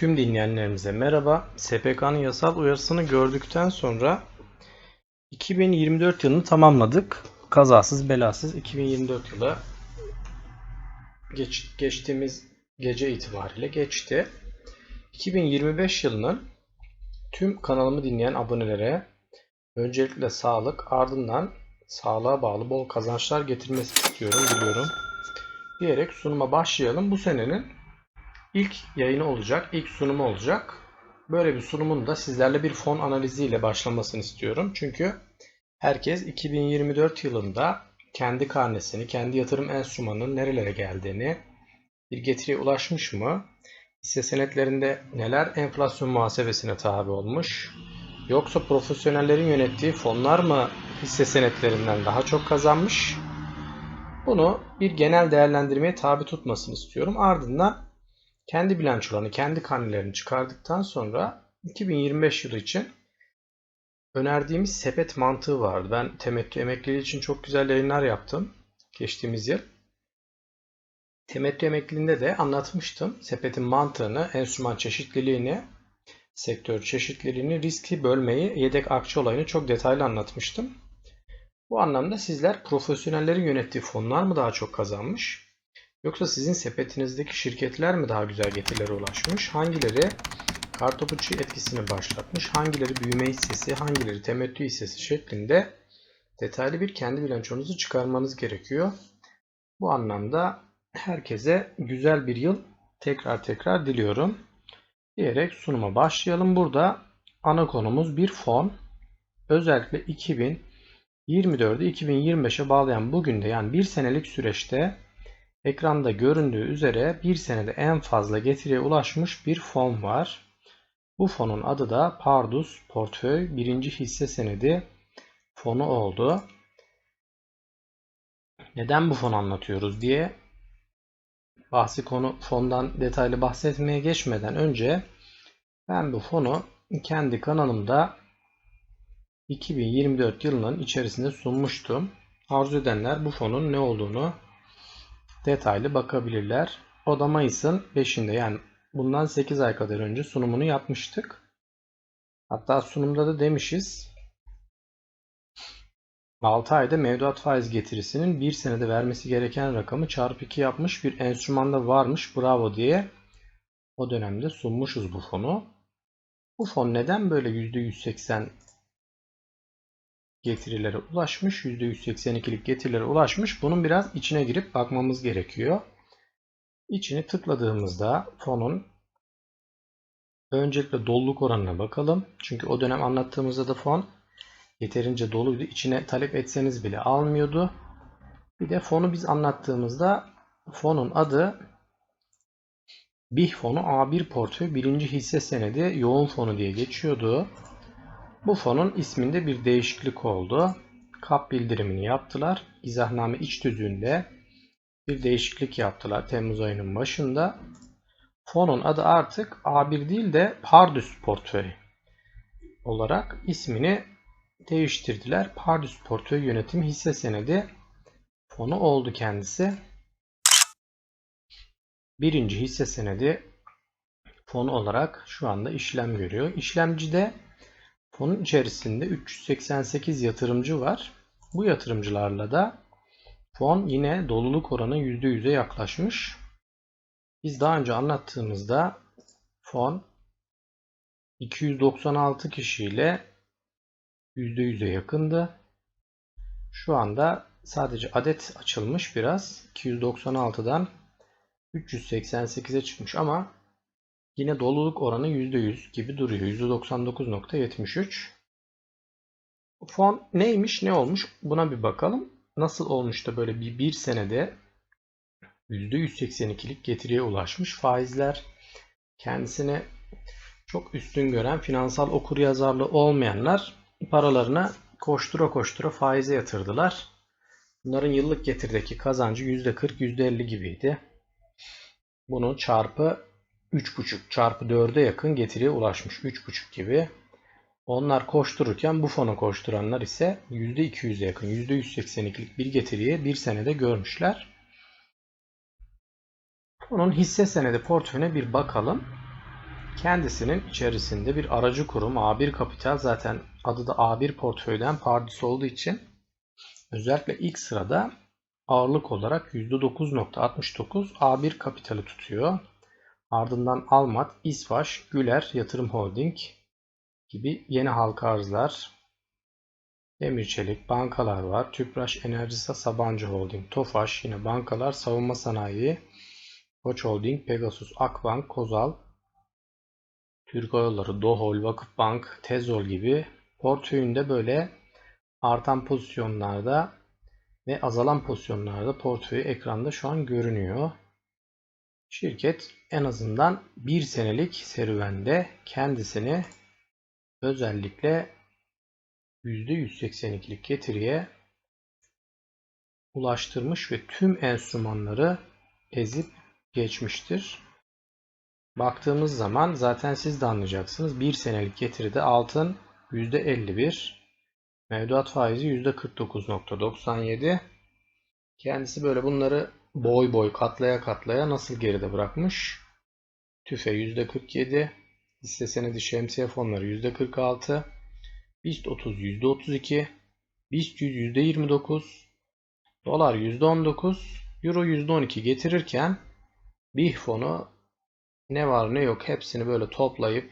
Tüm dinleyenlerimize merhaba. SPK'nın yasal uyarısını gördükten sonra 2024 yılını tamamladık. Kazasız belasız 2024 yılı geç, geçtiğimiz gece itibariyle geçti. 2025 yılının tüm kanalımı dinleyen abonelere öncelikle sağlık ardından sağlığa bağlı bol kazançlar getirmesi istiyorum biliyorum. Diyerek sunuma başlayalım. Bu senenin ilk yayını olacak, ilk sunumu olacak. Böyle bir sunumun da sizlerle bir fon analiziyle başlamasını istiyorum. Çünkü herkes 2024 yılında kendi karnesini, kendi yatırım enstrümanının nerelere geldiğini, bir getiriye ulaşmış mı, hisse senetlerinde neler enflasyon muhasebesine tabi olmuş, yoksa profesyonellerin yönettiği fonlar mı hisse senetlerinden daha çok kazanmış, bunu bir genel değerlendirmeye tabi tutmasını istiyorum. Ardından kendi bilançolarını, kendi karnelerini çıkardıktan sonra 2025 yılı için önerdiğimiz sepet mantığı vardı. Ben temettü emekliliği için çok güzel yayınlar yaptım geçtiğimiz yıl. Temettü emekliliğinde de anlatmıştım. Sepetin mantığını, enstrüman çeşitliliğini, sektör çeşitliliğini, riski bölmeyi, yedek akçe olayını çok detaylı anlatmıştım. Bu anlamda sizler profesyonellerin yönettiği fonlar mı daha çok kazanmış? Yoksa sizin sepetinizdeki şirketler mi daha güzel getirilere ulaşmış? Hangileri kartopuçu etkisini başlatmış? Hangileri büyüme hissesi, hangileri temettü hissesi şeklinde detaylı bir kendi bilançonuzu çıkarmanız gerekiyor. Bu anlamda herkese güzel bir yıl tekrar tekrar diliyorum. Diyerek sunuma başlayalım. Burada ana konumuz bir fon. Özellikle 2024'ü 2025'e bağlayan bugün de yani bir senelik süreçte Ekranda göründüğü üzere bir senede en fazla getiriye ulaşmış bir fon var. Bu fonun adı da Pardus Portföy birinci hisse senedi fonu oldu. Neden bu fonu anlatıyoruz diye bahsi konu fondan detaylı bahsetmeye geçmeden önce ben bu fonu kendi kanalımda 2024 yılının içerisinde sunmuştum. Arzu edenler bu fonun ne olduğunu detaylı bakabilirler. O da Mayıs'ın 5'inde yani bundan 8 ay kadar önce sunumunu yapmıştık. Hatta sunumda da demişiz 6 ayda mevduat faiz getirisinin 1 senede vermesi gereken rakamı çarpı 2 yapmış bir enstrümanda varmış bravo diye o dönemde sunmuşuz bu fonu. Bu fon neden böyle %180 getirilere ulaşmış. %182'lik getirilere ulaşmış. Bunun biraz içine girip bakmamız gerekiyor. İçini tıkladığımızda fonun öncelikle doluluk oranına bakalım. Çünkü o dönem anlattığımızda da fon yeterince doluydu. İçine talep etseniz bile almıyordu. Bir de fonu biz anlattığımızda fonun adı BİH fonu A1 portföy birinci hisse senedi yoğun fonu diye geçiyordu. Bu fonun isminde bir değişiklik oldu. Kap bildirimini yaptılar. İzahname iç tüzüğünde bir değişiklik yaptılar Temmuz ayının başında. Fonun adı artık A1 değil de Pardus Portföy olarak ismini değiştirdiler. Pardus Portföy Yönetim Hisse Senedi fonu oldu kendisi. Birinci hisse senedi fonu olarak şu anda işlem görüyor. İşlemcide Fonun içerisinde 388 yatırımcı var. Bu yatırımcılarla da fon yine doluluk oranı %100'e yaklaşmış. Biz daha önce anlattığımızda fon 296 kişiyle %100'e yakındı. Şu anda sadece adet açılmış biraz. 296'dan 388'e çıkmış ama Yine doluluk oranı %100 gibi duruyor. %99.73. Fon neymiş ne olmuş buna bir bakalım. Nasıl olmuş da böyle bir, bir senede %182'lik getiriye ulaşmış. Faizler kendisini çok üstün gören finansal okuryazarlığı olmayanlar paralarına koştura koştura faize yatırdılar. Bunların yıllık getirdeki kazancı %40 %50 gibiydi. Bunu çarpı 3.5 çarpı 4'e yakın getiriye ulaşmış. 3.5 gibi. Onlar koştururken bu fonu koşturanlar ise %200'e yakın, %182'lik bir getiriye bir senede görmüşler. Fonun hisse senedi portföyüne bir bakalım. kendisinin içerisinde bir aracı kurum A1 Kapital zaten adı da A1 portföyden pardüs olduğu için özellikle ilk sırada ağırlık olarak %9.69 A1 Kapital'i tutuyor. Ardından Almat, İsvaş, Güler, Yatırım Holding gibi yeni halka arzlar, Demir Çelik, bankalar var. Tüpraş, Enerjisa, Sabancı Holding, Tofaş, yine bankalar, savunma sanayi, Koç Holding, Pegasus, Akbank, Kozal, Türk Hava Dohol, Vakıfbank, Tezol gibi portföyünde böyle artan pozisyonlarda ve azalan pozisyonlarda portföyü ekranda şu an görünüyor. Şirket en azından bir senelik serüvende kendisini özellikle %182'lik getiriye ulaştırmış ve tüm enstrümanları ezip geçmiştir. Baktığımız zaman zaten siz de anlayacaksınız. Bir senelik getiride altın %51, mevduat faizi %49.97. Kendisi böyle bunları boy boy katlaya katlaya nasıl geride bırakmış? TÜFE %47, hisse senedi şemsiye fonları %46, BIST 30 %32, BIST 100 %29, dolar %19, euro %12 getirirken BIH fonu ne var ne yok hepsini böyle toplayıp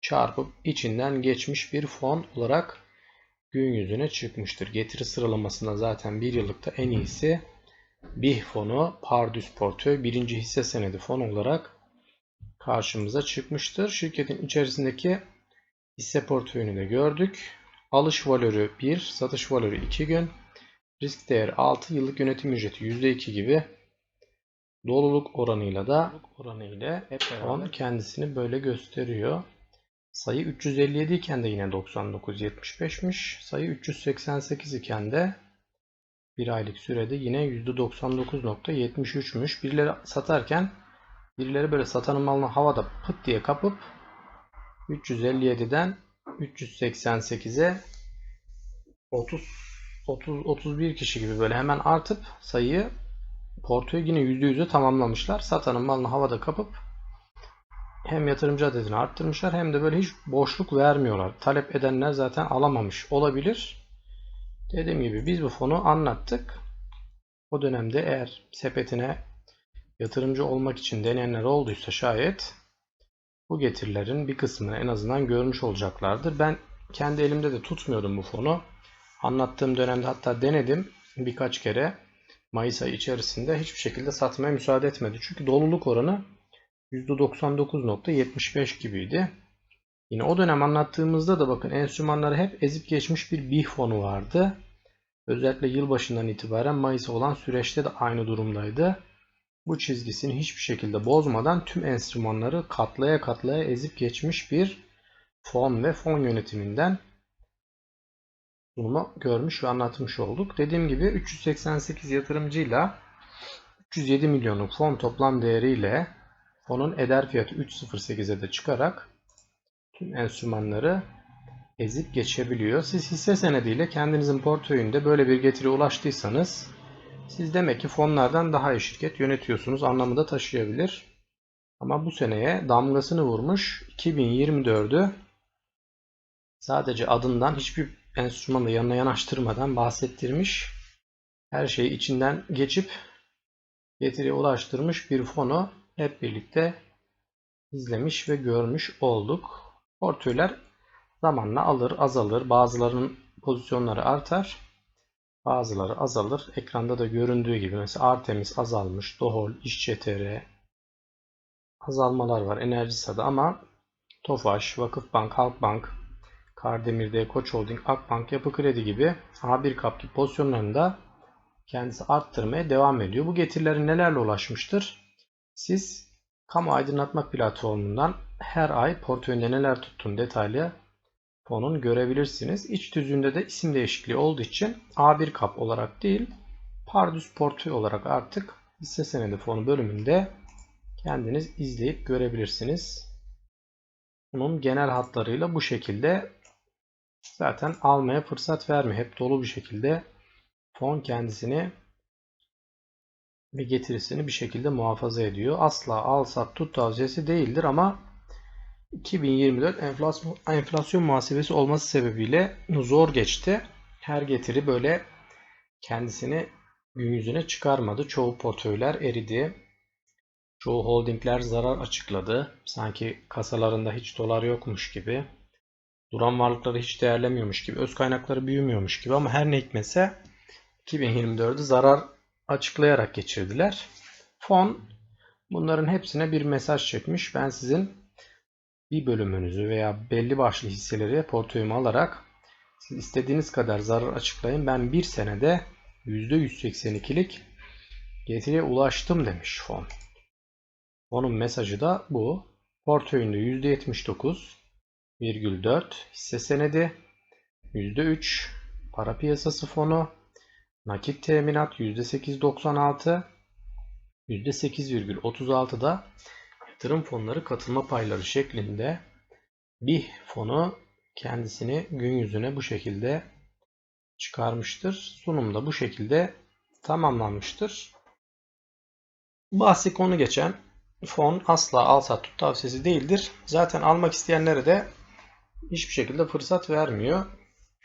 çarpıp içinden geçmiş bir fon olarak gün yüzüne çıkmıştır. Getiri sıralamasında zaten bir yıllıkta en iyisi BIH fonu Pardüs Portföy birinci hisse senedi fon olarak karşımıza çıkmıştır. Şirketin içerisindeki hisse portföyünü de gördük. Alış valörü 1, satış valörü 2 gün, risk değeri 6, yıllık yönetim ücreti %2 gibi doluluk oranıyla da oranı ile hep fon kendisini böyle gösteriyor. Sayı 357 iken de yine 99.75'miş. Sayı 388 iken de bir aylık sürede yine %99.73'müş. Birileri satarken birileri böyle satanın malını havada pıt diye kapıp 357'den 388'e 30 30 31 kişi gibi böyle hemen artıp sayıyı portföyü yine %100'e tamamlamışlar. Satanın malını havada kapıp hem yatırımcı adedini arttırmışlar hem de böyle hiç boşluk vermiyorlar. Talep edenler zaten alamamış olabilir. Dediğim gibi biz bu fonu anlattık. O dönemde eğer sepetine yatırımcı olmak için deneyenler olduysa şayet bu getirilerin bir kısmını en azından görmüş olacaklardır. Ben kendi elimde de tutmuyordum bu fonu. Anlattığım dönemde hatta denedim birkaç kere. Mayıs ayı içerisinde hiçbir şekilde satmaya müsaade etmedi. Çünkü doluluk oranı %99.75 gibiydi. Yine o dönem anlattığımızda da bakın enstrümanları hep ezip geçmiş bir BIH fonu vardı. Özellikle yılbaşından itibaren Mayıs olan süreçte de aynı durumdaydı. Bu çizgisini hiçbir şekilde bozmadan tüm enstrümanları katlaya katlaya ezip geçmiş bir fon ve fon yönetiminden sunumu görmüş ve anlatmış olduk. Dediğim gibi 388 yatırımcıyla 307 milyonluk fon toplam değeriyle fonun eder fiyatı 3.08'e de çıkarak tüm enstrümanları ezip geçebiliyor. Siz hisse senediyle kendinizin portföyünde böyle bir getiri ulaştıysanız siz demek ki fonlardan daha iyi şirket yönetiyorsunuz anlamında taşıyabilir. Ama bu seneye damgasını vurmuş 2024'ü sadece adından hiçbir enstrümanı yanına yanaştırmadan bahsettirmiş. Her şeyi içinden geçip getiriye ulaştırmış bir fonu hep birlikte izlemiş ve görmüş olduk. Portföyler zamanla alır, azalır. Bazılarının pozisyonları artar. Bazıları azalır. Ekranda da göründüğü gibi mesela Artemis azalmış. Dohol, İşçe.tr azalmalar var Enerjisa'da ama Tofaş, Vakıfbank, Halkbank, Kardemir'de Koç Holding, Akbank, Yapı Kredi gibi A1 kaplı pozisyonlarında kendisi arttırmaya devam ediyor. Bu getirilerin nelerle ulaşmıştır? Siz kamu aydınlatma platformundan her ay portföyünde neler tuttuğunu detaylı fonun görebilirsiniz. İç düzünde de isim değişikliği olduğu için A1 kap olarak değil Pardus portföy olarak artık hisse senedi fonu bölümünde kendiniz izleyip görebilirsiniz. Bunun genel hatlarıyla bu şekilde zaten almaya fırsat vermiyor. Hep dolu bir şekilde fon kendisini ve getirisini bir şekilde muhafaza ediyor. Asla al sat tut tavsiyesi değildir ama 2024 enflasyon, enflasyon muhasebesi olması sebebiyle zor geçti. Her getiri böyle kendisini gün yüzüne çıkarmadı. Çoğu portföyler eridi. Çoğu holdingler zarar açıkladı. Sanki kasalarında hiç dolar yokmuş gibi. Duran varlıkları hiç değerlemiyormuş gibi. Öz kaynakları büyümüyormuş gibi ama her ne hikmetse 2024'ü zarar açıklayarak geçirdiler. Fon bunların hepsine bir mesaj çekmiş. Ben sizin bir bölümünüzü veya belli başlı hisseleri portföyüme alarak siz istediğiniz kadar zarar açıklayın. Ben bir senede %182'lik getiriye ulaştım demiş fon. Fonun mesajı da bu. Portföyünde %79,4 hisse senedi, %3 para piyasası fonu, nakit teminat %8.96, %8,36 da yatırım fonları katılma payları şeklinde bir fonu kendisini gün yüzüne bu şekilde çıkarmıştır. Sunumda bu şekilde tamamlanmıştır. Bahsi konu geçen fon asla al sat tut tavsiyesi değildir. Zaten almak isteyenlere de hiçbir şekilde fırsat vermiyor.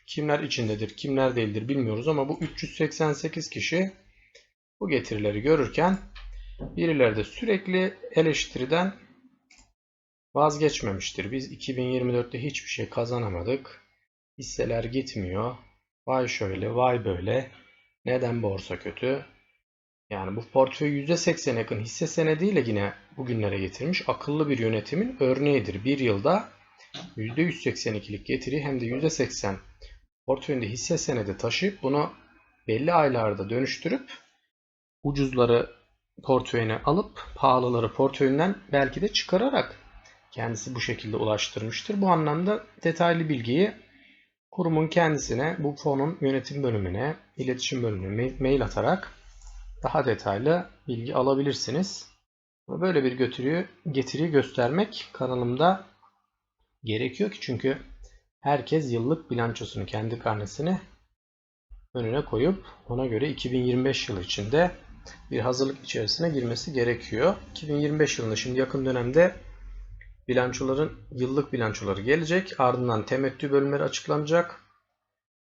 Kimler içindedir, kimler değildir bilmiyoruz ama bu 388 kişi bu getirileri görürken birileri de sürekli eleştiriden vazgeçmemiştir. Biz 2024'te hiçbir şey kazanamadık. Hisseler gitmiyor. Vay şöyle, vay böyle. Neden borsa kötü? Yani bu portföy %80 yakın hisse senediyle yine bugünlere getirmiş. Akıllı bir yönetimin örneğidir. Bir yılda %182'lik getiri hem de %80 portföyünde hisse senedi taşıyıp bunu belli aylarda dönüştürüp ucuzları portföyüne alıp pahalıları portföyünden belki de çıkararak kendisi bu şekilde ulaştırmıştır. Bu anlamda detaylı bilgiyi kurumun kendisine bu fonun yönetim bölümüne, iletişim bölümüne mail atarak daha detaylı bilgi alabilirsiniz. Böyle bir götürüyü, getiriyi göstermek kanalımda gerekiyor ki çünkü herkes yıllık bilançosunu kendi karnesini önüne koyup ona göre 2025 yılı içinde bir hazırlık içerisine girmesi gerekiyor. 2025 yılında şimdi yakın dönemde bilançoların yıllık bilançoları gelecek. Ardından temettü bölümleri açıklanacak.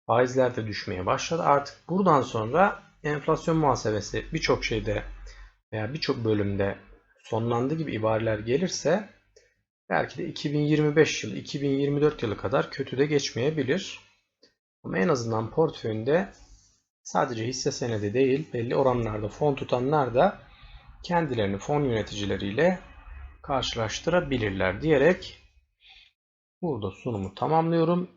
Faizler de düşmeye başladı. Artık buradan sonra enflasyon muhasebesi birçok şeyde veya birçok bölümde sonlandı gibi ibareler gelirse belki de 2025 yılı, 2024 yılı kadar kötü de geçmeyebilir. Ama en azından portföyünde sadece hisse senedi değil belli oranlarda fon tutanlar da kendilerini fon yöneticileriyle karşılaştırabilirler diyerek burada sunumu tamamlıyorum.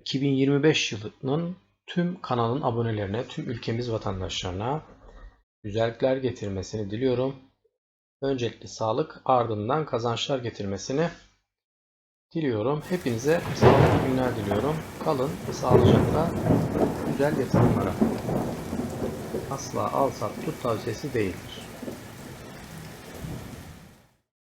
2025 yılının tüm kanalın abonelerine, tüm ülkemiz vatandaşlarına güzellikler getirmesini diliyorum. Öncelikle sağlık, ardından kazançlar getirmesini diliyorum. Hepinize sağlıklı günler diliyorum. Kalın sağlıcakla güzel yatırımlara. Asla al sat tut tavsiyesi değildir.